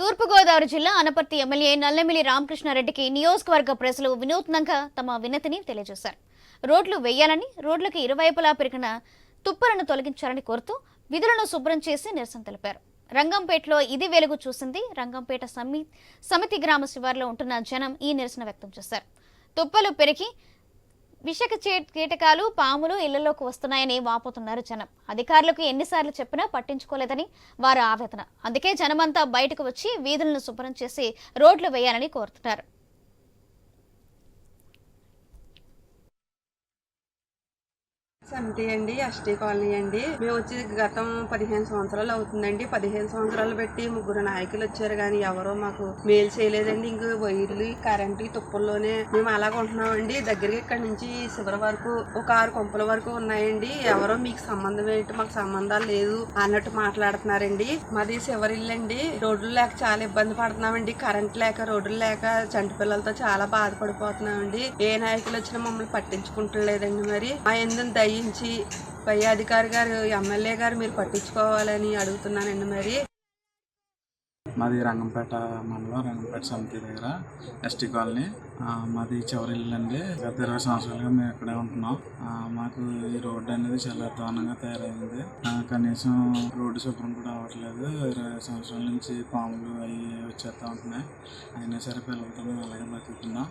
తూర్పుగోదావరి జిల్లా అనపర్తి ఎమ్మెల్యే నల్లమిలి రామకృష్ణారెడ్డికి నియోజకవర్గ ప్రజలు వినూత్నంగా తమ వినతిని తెలియజేశారు. రోడ్లు వేయాలని రోడ్లకు ఇరువైపులా పెరిగిన తుప్పలను తొలగించాలని కోరుతూ విధులను శుభ్రం చేసి నిరసన తెలిపారు. రంగంపేటలో ఇది వెలుగు చూసింది. రంగంపేట సమి సమితి గ్రామ శివారులో ఉంటున్న జనం ఈ నిరసన వ్యక్తం చేశారు. తుప్పలు పెరిగి విషక చే- కీటకాలు పాములు ఇళ్ళలోకి వస్తున్నాయని వాపోతున్నారు జనం. అధికారులకు ఎన్నిసార్లు చెప్పినా పట్టించుకోలేదని వారి ఆవేదన. అందుకే జనమంతా బయటకు వచ్చి వీధులను శుభ్రం చేసి రోడ్లు వేయాలని కోరుతున్నారు. సమితి అండి ఎస్టీ కాలనీ అండి. మేము వచ్చి గతం పదిహేను సంవత్సరాలు అవుతుందండి. పదిహేను సంవత్సరాలు పెట్టి ముగ్గురు నాయకులు వచ్చారు కానీ ఎవరో మాకు మేలు చేయలేదండి. ఇంక వైర్లు కరెంటు తుప్పల్లోనే మేము అలాగ ఉంటున్నామండి. దగ్గరికి ఇక్కడ నుంచి శివరి వరకు ఒక ఆరు కొంపల వరకు ఉన్నాయండి. ఎవరో మీకు సంబంధం ఏంటి మాకు సంబంధాలు లేదు అన్నట్టు మాట్లాడుతున్నారండి. మాది శివరిల్లు అండి. రోడ్లు లేక చాలా ఇబ్బంది పడుతున్నామండి. కరెంట్ లేక రోడ్లు లేక చంటి పిల్లలతో చాలా బాధపడిపోతున్నామండి. ఏ నాయకులు వచ్చినా మమ్మల్ని పట్టించుకుంటలేదండి మరి. మా ఎందుకు చేయించి పై అధికారి గారు ఎమ్మెల్యే గారు మీరు పట్టించుకోవాలని అడుగుతున్నానండి మరి. మాది రంగంపేట మండలం రంగంపేట సమితి దగ్గర ఎస్టీ కాలనీ. మాది చివరి ఇల్లు అండి గత ఇరవై సంవత్సరాలుగా మేము ఇక్కడే ఉంటున్నాం. మాకు ఈ రోడ్డు అనేది చాలా దారుణంగా తయారైంది. కనీసం రోడ్డు శుభ్రం కూడా అవ్వట్లేదు. ఇరవై సంవత్సరాల నుంచి పాములు అవి వచ్చేస్తూ ఉంటున్నాయి. అయినా సరే పిల్లలతో మేము అలాగే బతుకుతున్నాం.